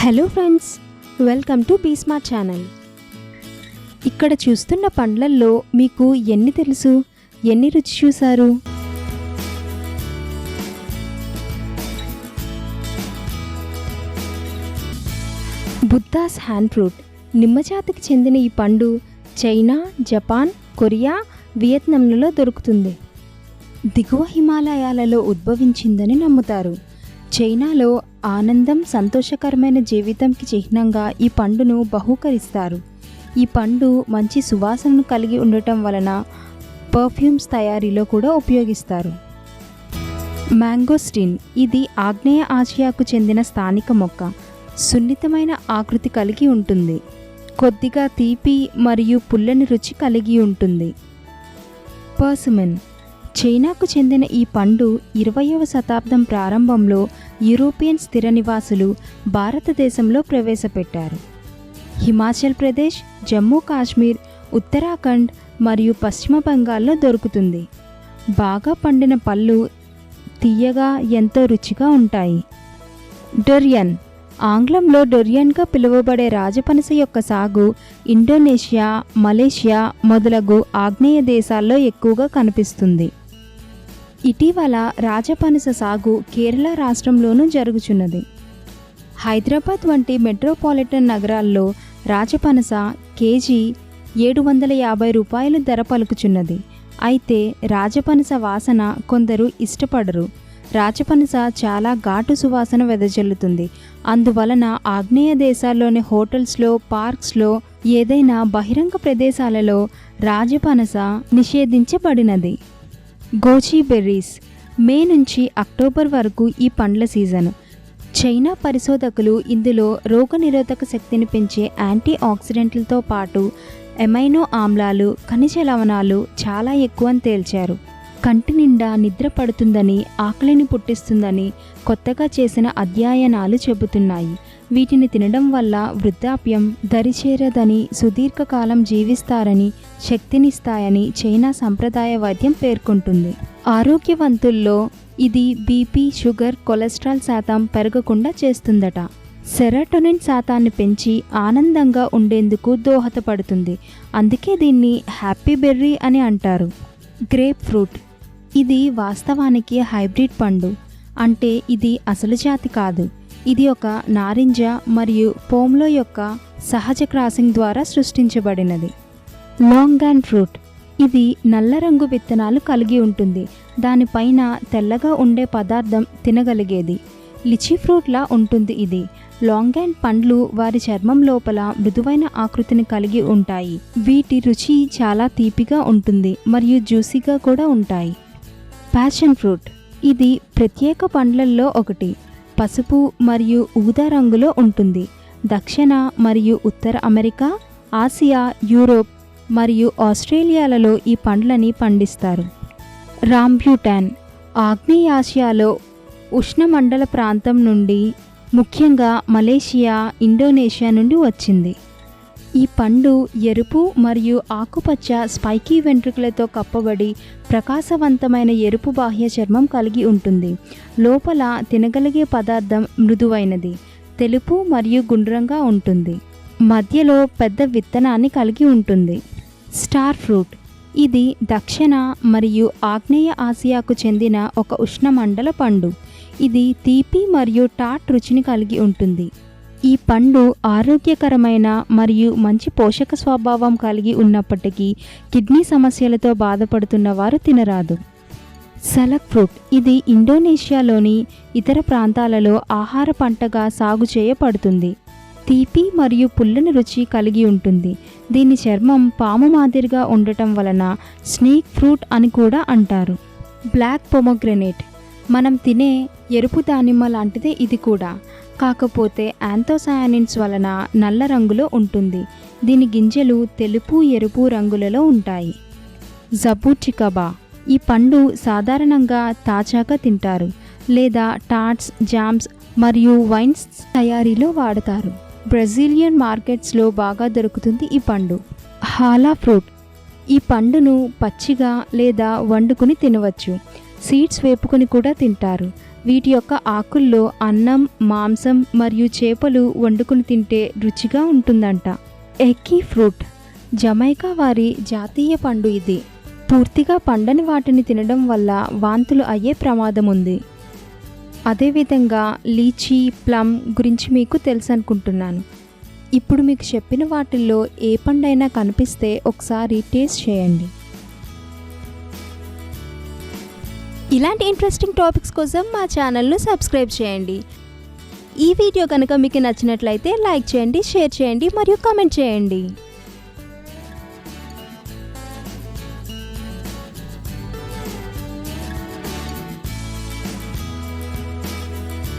Hello friends welcome to B channel ఇక్కడ చూస్తున్న పండ్లల్లో మీకు ఎన్ని తెలుసు? ఎన్ని రుచి చూశారు? బుద్ధాస్ హ్యాండ్ ఫ్రూట్ నిమ్మజాతికి చెందిన ఈ పండు చైనా జపాన్ కొరియా వియత్నాంలలో దొరుకుతుంది. దిగువ హిమాలయాలలో ఉద్భవించిందని నమ్ముతారు. చైనాలో ఆనందం సంతోషకరమైన జీవితంకి చిహ్నంగా ఈ పండును బహూకరిస్తారు. ఈ పండు మంచి సువాసనను కలిగి ఉండటం వలన పర్ఫ్యూమ్స్ తయారీలో కూడా ఉపయోగిస్తారు. మ్యాంగోస్టిన్ ఇది ఆగ్నేయ ఆసియాకు చెందిన స్థానిక మొక్క. సున్నితమైన ఆకృతి కలిగి ఉంటుంది. కొద్దిగా తీపి మరియు పుల్లని రుచి కలిగి ఉంటుంది. పర్సుమెన్ చైనాకు చెందిన ఈ పండు ఇరవయవ శతాబ్దం ప్రారంభంలో యూరోపియన్ స్థిర నివాసులు భారతదేశంలో ప్రవేశపెట్టారు. హిమాచల్ ప్రదేశ్ జమ్మూ కాశ్మీర్ ఉత్తరాఖండ్ మరియు పశ్చిమ బెంగాల్లో దొరుకుతుంది. బాగా పండిన పళ్ళు తీయగా ఎంతో రుచిగా ఉంటాయి. డొరియన్. ఆంగ్లంలో డొరియన్గా పిలువబడే రాజపనస యొక్క సాగు ఇండోనేషియా మలేషియా మొదలగు ఆగ్నేయ దేశాల్లో ఎక్కువగా కనిపిస్తుంది. ఇటీవల రాజపనస సాగు కేరళ రాష్ట్రంలోనూ జరుగుచున్నది. హైదరాబాద్ వంటి మెట్రోపాలిటన్ నగరాల్లో రాజపనస కేజీ ఏడు వందల యాభై రూపాయలు ధర పలుకుచున్నది. అయితే రాజపనస వాసన కొందరు ఇష్టపడరు. రాజపనస చాలా ఘాటు సువాసన వెదజల్లుతుంది. అందువలన ఆగ్నేయ దేశాల్లోని హోటల్స్లో పార్క్స్లో ఏదైనా బహిరంగ ప్రదేశాలలో రాజపనస నిషేధించబడినది. Goji berries. మే నుంచి అక్టోబర్ వరకు ఈ పండ్ల సీజన్. చైనా పరిశోధకులు ఇందులో రోగనిరోధక శక్తిని పెంచే యాంటీ ఆక్సిడెంట్లతో పాటు ఎమైనో ఆమ్లాలు ఖనిజ లవణాలు చాలా ఎక్కువ అని తేల్చారు. కంటి నిండా నిద్ర పడుతుందని ఆకలిని పుట్టిస్తుందని కొత్తగా చేసిన అధ్యయనాలు చెబుతున్నాయి. వీటిని తినడం వల్ల వృద్ధాప్యం దరిచేరదని సుదీర్ఘకాలం జీవిస్తారని శక్తినిస్తాయని చైనా సంప్రదాయ వైద్యం పేర్కొంటుంది. ఆరోగ్యవంతుల్లో ఇది బీపీ షుగర్ కొలెస్ట్రాల్ శాతం పెరగకుండా చేస్తుందట. సెరటోనిన్ శాతాన్ని పెంచి ఆనందంగా ఉండేందుకు దోహదపడుతుంది. అందుకే దీన్ని హ్యాపీ బెర్రీ అని అంటారు. గ్రేప్ ఫ్రూట్ ఇది వాస్తవానికి హైబ్రిడ్ పండు. అంటే ఇది అసలు జాతి కాదు. ఇది ఒక నారింజ మరియు పోమ్లో యొక్క సహజ క్రాసింగ్ ద్వారా సృష్టించబడినది. లాంగ్ అండ్ ఫ్రూట్ ఇది నల్ల రంగు విత్తనాలు కలిగి ఉంటుంది. దానిపైన తెల్లగా ఉండే పదార్థం తినగలిగేది. లిచీ ఫ్రూట్లా ఉంటుంది ఇది. లాంగ్ అండ్ పండ్లు వారి చర్మం లోపల మృదువైన ఆకృతిని కలిగి ఉంటాయి. వీటి రుచి చాలా తీపిగా ఉంటుంది మరియు జ్యూసీగా కూడా ఉంటాయి. Passion fruit. ఇది ప్రత్యేక పండ్లల్లో ఒకటి. పసుపు మరియు ఊదా రంగులో ఉంటుంది. దక్షిణ మరియు ఉత్తర అమెరికా ఆసియా యూరోప్ మరియు ఆస్ట్రేలియాలలో ఈ పండ్లని పండిస్తారు. రాంబ్యూటాన్ ఆగ్నేయాసియాలో ఉష్ణమండల ప్రాంతం నుండి ముఖ్యంగా మలేషియా ఇండోనేషియా నుండి వచ్చింది. ఈ పండు ఎరుపు మరియు ఆకుపచ్చ స్పైకీ వెంట్రుకలతో కప్పబడి ప్రకాశవంతమైన ఎరుపు బాహ్య చర్మం కలిగి ఉంటుంది. లోపల తినగలిగే పదార్థం మృదువైనది. తెలుపు మరియు గుండ్రంగా ఉంటుంది. మధ్యలో పెద్ద విత్తనాన్ని కలిగి ఉంటుంది. Star fruit. ఇది దక్షిణ మరియు ఆగ్నేయ ఆసియాకు చెందిన ఒక ఉష్ణమండల పండు. ఇది తీపి మరియు టాట్ రుచిని కలిగి ఉంటుంది. ఈ పండు ఆరోగ్యకరమైన మరియు మంచి పోషక స్వభావం కలిగి ఉన్నప్పటికీ కిడ్నీ సమస్యలతో బాధపడుతున్న వారు తినరాదు. సలక్ ఫ్రూట్ ఇది ఇండోనేషియాలోని ఇతర ప్రాంతాలలో ఆహార పంటగా సాగు చేయబడుతుంది. తీపి మరియు పుల్లని రుచి కలిగి ఉంటుంది. దీని చర్మం పాము మాదిరిగా ఉండటం వలన స్నేక్ ఫ్రూట్ అని కూడా అంటారు. Black pomegranate. మనం తినే ఎరుపు దానిమ్మ లాంటిదే ఇది కూడా. కాకపోతే యాంథోసయానిన్స్ వలన నల్ల రంగులో ఉంటుంది. దీని గింజలు తెలుపు ఎరుపు రంగులలో ఉంటాయి. జబూటికబా ఈ పండు సాధారణంగా తాజాగా తింటారు లేదా టాట్స్ జామ్స్ మరియు వైన్స్ తయారీలో వాడతారు. బ్రెజిలియన్ మార్కెట్స్లో బాగా దొరుకుతుంది ఈ పండు. Hala fruit. ఈ పండును పచ్చిగా లేదా వండుకుని తినవచ్చు. సీడ్స్ వేపుకొని కూడా తింటారు. వీటి యొక్క ఆకుల్లో అన్నం మాంసం మరియు చేపలు వండుకుని తింటే రుచిగా ఉంటుందంట. ఎక్కీ ఫ్రూట్. జమైకా వారి జాతీయ పండు ఇది. పూర్తిగా పండని వాటిని తినడం వల్ల వాంతులు అయ్యే ప్రమాదం ఉంది. అదేవిధంగా లీచీ ప్లమ్ గురించి మీకు తెలుసు అనుకుంటున్నాను ఇప్పుడు మీకు చెప్పిన వాటిల్లో ఏ పండైనా కనిపిస్తే ఒకసారి టేస్ట్ చేయండి. ఇలాంటి ఇంట్రెస్టింగ్ టాపిక్స్ కోసం మా ఛానల్ను సబ్స్క్రైబ్ చేయండి. ఈ వీడియో కనుక మీకు నచ్చినట్లయితే లైక్ చేయండి షేర్ చేయండి మరియు కామెంట్ చేయండి.